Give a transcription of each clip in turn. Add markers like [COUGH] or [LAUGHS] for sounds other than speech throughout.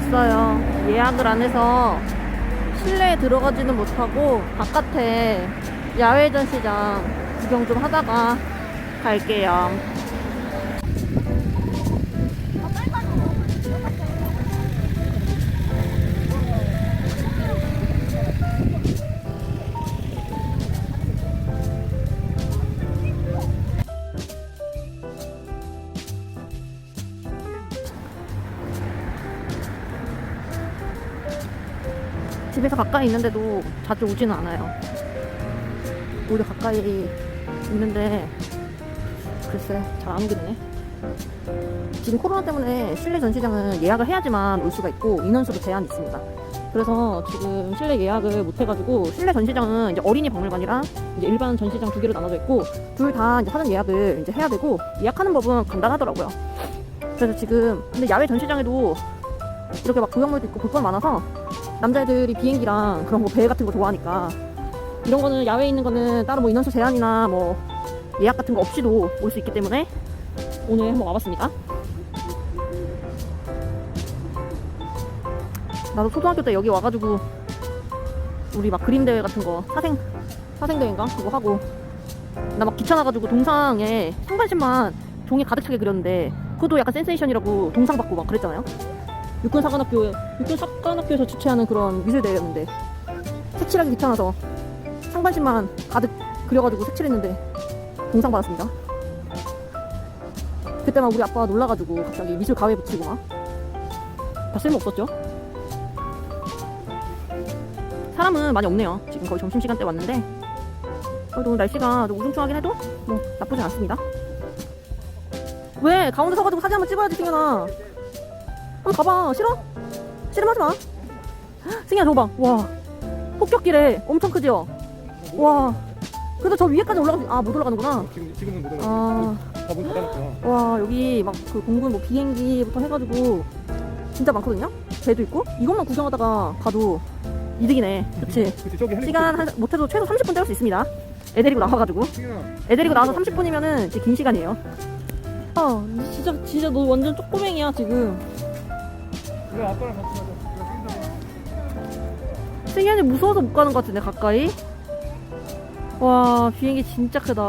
왔어요. 예약을 안 해서 실내에 들어가지는 못하고 바깥에 야외 전시장 구경 좀 하다가 갈게요. 집에서 가까이 있는데도 자주 오지는 않아요. 오히려 가까이 있는데 글쎄 잘 안 오게 되네. 지금 코로나 때문에 실내 전시장은 예약을 해야지만 올 수가 있고 인원수도 제한이 있습니다. 그래서 지금 실내 예약을 못 해가지고 실내 전시장은 이제 어린이 박물관이랑 이제 일반 전시장 두 개로 나눠져 있고 둘 다 이제 사전 예약을 이제 해야 되고 예약하는 법은 간단하더라고요. 그래서 지금 근데 야외 전시장에도 이렇게 막 조형물도 있고 볼건 많아서 남자애들이 비행기랑 그런 거 배 같은 거 좋아하니까 이런 거는 야외에 있는 거는 따로 뭐 인원수 제한이나 뭐 예약 같은 거 없이도 올 수 있기 때문에 오늘 한번 와봤습니다. 나도 초등학교 때 여기 와가지고 우리 막 그림 대회 같은 거 사생 사생 대회인가 그거 하고 나 막 귀찮아가지고 동상에 상반신만 종이 가득 차게 그렸는데 그것도 약간 센세이션이라고 동상 받고 막 그랬잖아요. 육군 사관학교 육군 사관학교에서 주최하는 그런 미술 대회였는데 색칠하기 귀찮아서 상반신만 가득 그려가지고 색칠했는데 동상 받았습니다. 그때 막 우리 아빠 놀라가지고 갑자기 미술 가위에 붙이고 막 다 쓸모 없었죠. 사람은 많이 없네요. 지금 거의 점심 시간 때 왔는데 그래도 날씨가 좀 우중충하긴 해도 뭐 나쁘진 않습니다. 왜 가운데 서가지고 사진 한번 찍어야지 승현아. 한번 가봐. 싫어? 싫으면 하지 마. 승희야, 저거 봐. 와. 폭격기래. 엄청 크죠? 와. 그래도 저 위에까지 올라가, 아, 못 올라가는구나. 지금 지금은 못 올라. 아, 밥은 닫아놨구나. 와, 여기 막 그 공군 뭐 비행기부터 해가지고 진짜 많거든요? 배도 있고. 이것만 구경하다가 가도 이득이네. 그치? 그치 저기 헬리콥터. 시간 한, 못해도 최소 30분 때울 수 있습니다. 애 데리고 나와가지고. 애 데리고 나와서 30분이면은 이제 긴 시간이에요. 아, 진짜, 진짜 너 완전 쪼꼬맹이야, 지금. 승현이 무서워서 못 가는 것 같은데 가까이? 와 비행기 진짜 크다.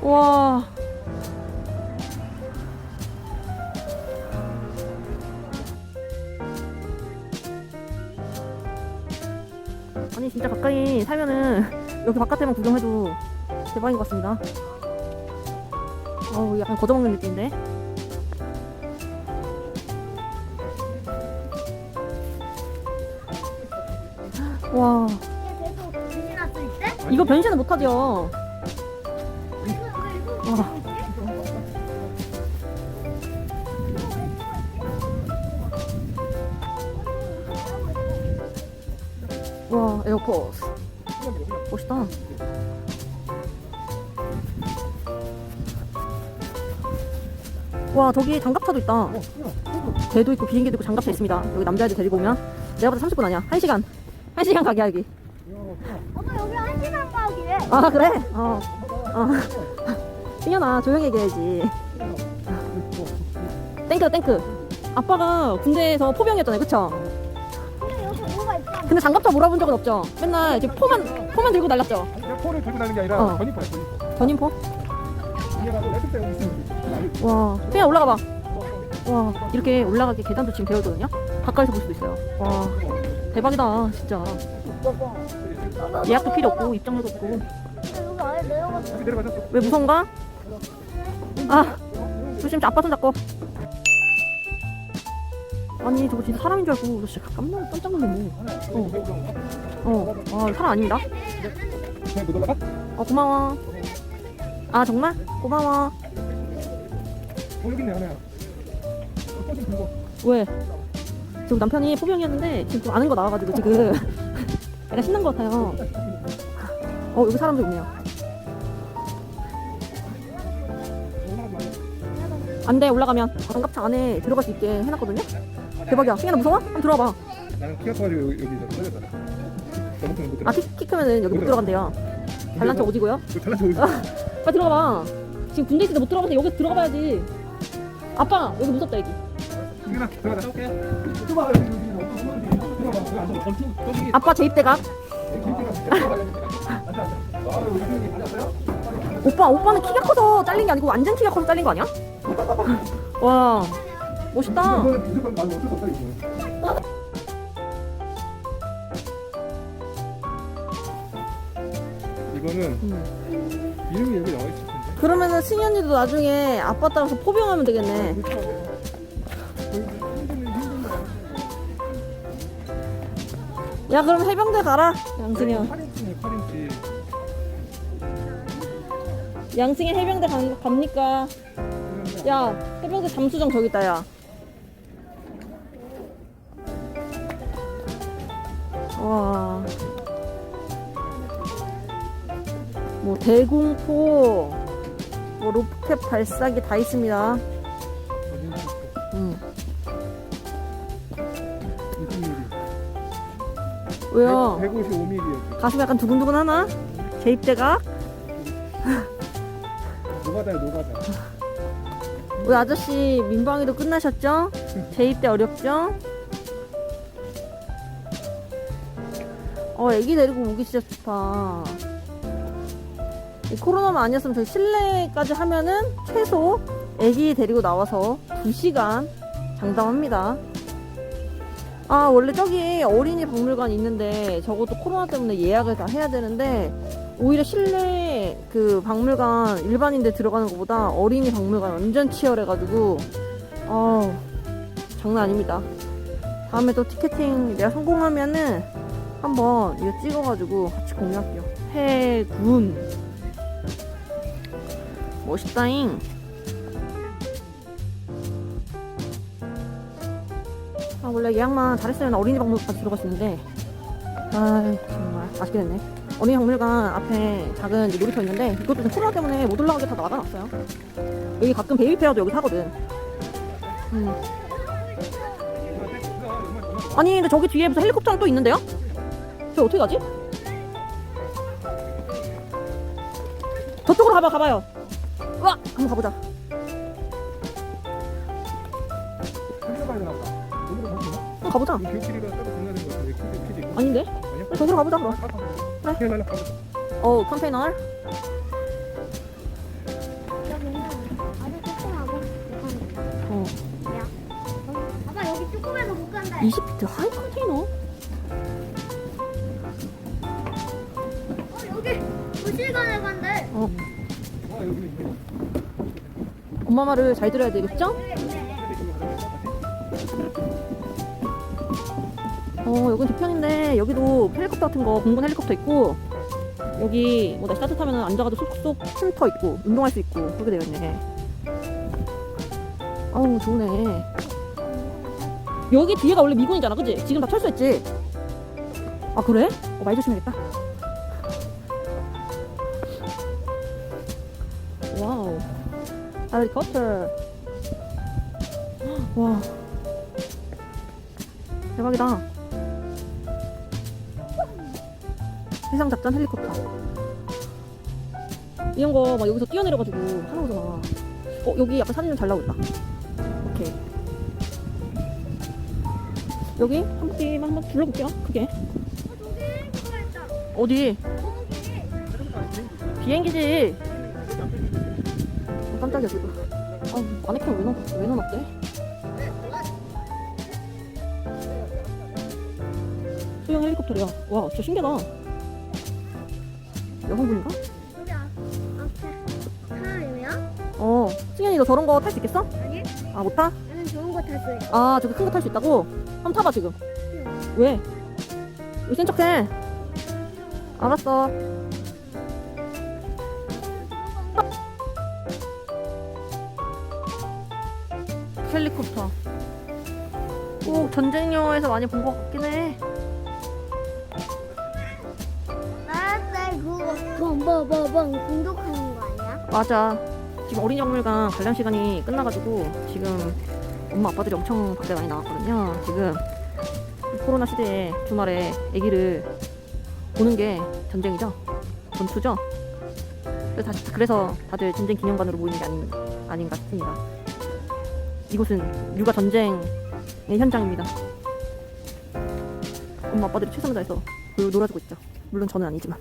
와. 아니 진짜 가까이 살면은 여기 바깥에만 구경해도 대박인 것 같습니다. 어우 약간 걷어먹는 느낌인데 와? 이거 변신은 못하죠? 와. 와 에어포스. 멋있다. 와 저기 장갑차도 있다. 배도 있고 비행기도 있고 장갑차 있습니다. 여기 남자애들 데리고 오면. 내가 봐도 30분 아니야. 1시간 1시간 가게 여기 엄마 여기 한 시간 가기래. 아 그래? 어. 어. 승현아 조용히 얘기해야지. 땡크 땡크. 아빠가 군대에서 포병이었잖아요, 그쵸? 근데 여기 뭐가 있어? 근데 장갑차 몰아본 적은 없죠? 맨날 이제 포만 포만 들고 날랐죠? 그냥 포를 들고 다니는 게 아니라 어. 전이포. 전인포? 때 여기 있으면. 와, 승현 올라가 봐. 와, 이렇게 올라가기 계단도 지금 되어 있거든요. 가까이서 볼 수도 있어요. 와, 대박이다, 진짜. 예약도 필요 없고 입장료도 없고. 근데 여기 아예 내려가서 여기 내려가자. 왜 무서운가? 아, 조심, 아빠 손 잡고. 아니, 저거 진짜 사람인 줄 알고, 저 진짜 깜짝, 깜짝 놀랐네. 어, 어, 아, 사람 아닙니다. 그냥 못 올라가? 어, 고마워. 아, 정말? 고마워. 어 여기 있네 하나야. 포좀 들고. 왜? 지금 남편이 포병이었는데, 지금 좀 아는 거 나와가지고, 지금. [LAUGHS] 약간 신난 것 같아요. 어, 여기 사람도 있네요. 올라가지 마. 안 돼, 올라가면. 장갑차 안에 들어갈 수 있게 해놨거든요? 대박이야. 승현아, 무서워? 한번 들어와봐. 나는 키가 커가지고 여기 여기 떨어졌다. 너무 못 들어. 아, 키, 키 크면은 여기 못 들어간대요. 잘난 척 오지고요. 그 잘난 척. 빨리 들어가봐. 지금 군대 있을 때못 들어가서 여기 들어가 봐야지. 아빠 여기 무섭다 여기. 들어가자 여기 여기 앉아 엄청 아빠 재입대각. 오빠 오빠는 키가 커서 잘린 게 아니고 완전 키가 커서 잘린 거 아니야? 와 멋있다. 이거는 무조건 나는 어쩔 수 없다 이거 이거는 음. 이름이 여기 나와 있을 텐데 그러면은 언니도 나중에 아빠 따라서 포병하면 되겠네. 야 그럼 해병대 가라 양승현. 8인치네 8인치 양승현 해병대 간- 갑니까? 야 해병대 잠수정 저기 있다 야. 와. 뭐 대공포, 뭐 로켓 발사기 다 있습니다. 왜요? 155mm였지 가슴 약간 두근두근 하나? 재입대가? 노가다야 노가다 우리 아저씨 민방위도 끝나셨죠? 재입대 어렵죠? 어, 애기 데리고 오기 진짜 좋다. 이 코로나만 아니었으면 저희 실내까지 하면은 최소 애기 데리고 나와서 2시간 장담합니다. 아, 원래 저기 어린이 박물관 있는데 저것도 코로나 때문에 예약을 다 해야 되는데 오히려 실내 그 박물관 일반인들 들어가는 것보다 어린이 박물관 완전 치열해가지고 아 장난 아닙니다. 다음에 또 티켓팅 내가 성공하면은 한번 이거 찍어가지고 같이 공유할게요. 해군 멋있다잉. 원래 예약만 잘했으면 어린이 박물관 들어갈 수 있는데 아 정말 아쉽게 됐네. 어린이 박물관 앞에 작은 놀이터 있는데 이것도 지금 코로나 때문에 못 올라가게 다 나가놨어요. 여기 가끔 베이비페어도 여기 타거든. 음. 아니 근데 저기 뒤에 무슨 헬리콥터랑 또 있는데요? 저 어떻게 가지? 저쪽으로 가봐 가봐요. 와 한번 가보자. 가보자. 이 교실이가 따로 있고 아닌데? 아니야? 저기로 가보자 그럼. 그래 그래 가보자 어 컨테이너. 여기는 아주 조그마하고 못한다. 어 야. 아빠 여기 조그매서 못 간다. 20피트 하이 컨테이너. 어 여기 도시관에 간대. 어 와 여기 있네 엄마 말을 잘 들어야 되겠죠? 어, 여긴 뒤편인데 여기도 헬리콥터 같은 거 공군 헬리콥터 있고 여기 뭐 날씨 따뜻하면 앉아가지고 쏙쏙 쉼터 있고 운동할 수 있고 그렇게 되어 있네. 아우 좋네. 여기 뒤에가 원래 미군이잖아, 그지? 지금 다 철수했지? 아 그래? 어, 말 조심해야겠다. 와우. 헬리콥터. [GASPS] 와. 대박이다. 해상 작전 헬리콥터. 이런 거 막 여기서 뛰어내려가지고 하는 거잖아. 어 여기 약간 사진 좀 잘 나오겠다. 오케이. 여기 한 바퀴만 한번 둘러볼게요. 어 있다. 어디? 비행기지. 어, 깜짝이야 지금. 아 마네킹 왜 넣, 왜 넣어놨대? 소형 헬리콥터야. 와 진짜 신기하다. 앞에 하나예요? 어. 승현이 너 저런 거 탈 수 있겠어? 아니? 아 못 타? 나는 좋은 거탈수 있어. 아 저기 큰 거 탈 수 있다고? 한번 타봐 지금. 왜? 왜 센 척 해? 알았어. 헬리콥터. 꼭 전쟁 영화에서 많이 본 것 같긴 해. 뻥뻥뻥뻥 공격하는 거 아니야? 맞아. 지금 어린이 박물관 관람 시간이 끝나가지고 지금 엄마 아빠들이 엄청 밖에 많이 나왔거든요. 지금 코로나 시대에 주말에 아기를 보는 게 전쟁이죠. 전투죠. 그래서, 다- 그래서 다들 전쟁 기념관으로 모이는 게 아닌, 아닌가 싶습니다. 이곳은 육아 전쟁의 현장입니다. 엄마 아빠들이 최선을 다해서 놀- 놀아주고 있죠. 물론 저는 아니지만.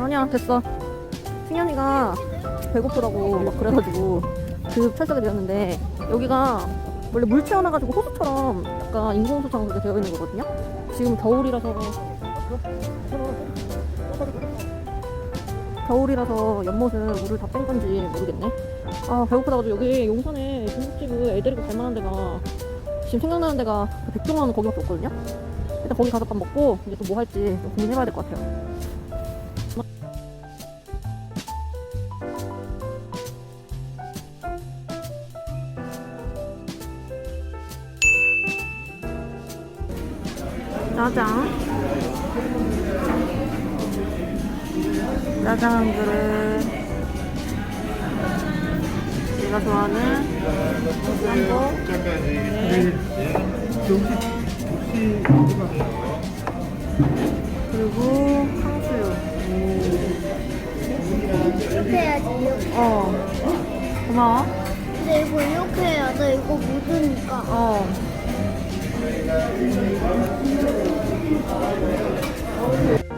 아니야 됐어. 승현이가 배고프다고 막 그래가지고 그 철석이 되었는데 여기가 원래 물 채워놔가지고 호수처럼 약간 인공호수처럼 그렇게 되어 있는 거거든요. 지금 겨울이라서 겨울이라서 연못은 물을 다 뺀 건지 모르겠네. 아 배고프다가지고 여기 용산에 중국집을 애 데리고 갈 만한 데가 지금 생각나는 데가 그 백종원 거기밖에 없거든요. 일단 거기 가서 밥 먹고 이제 또 뭐 할지 좀 고민해봐야 될 것 같아요. 짜장. 짜장 한 그릇. 내가 좋아하는 한복. 네. 그리고 탕수육. 이렇게 해야지 이렇게. 어. 고마워. 근데 이거 이렇게 해야 돼. 이거 묻으니까. 어. かわいい。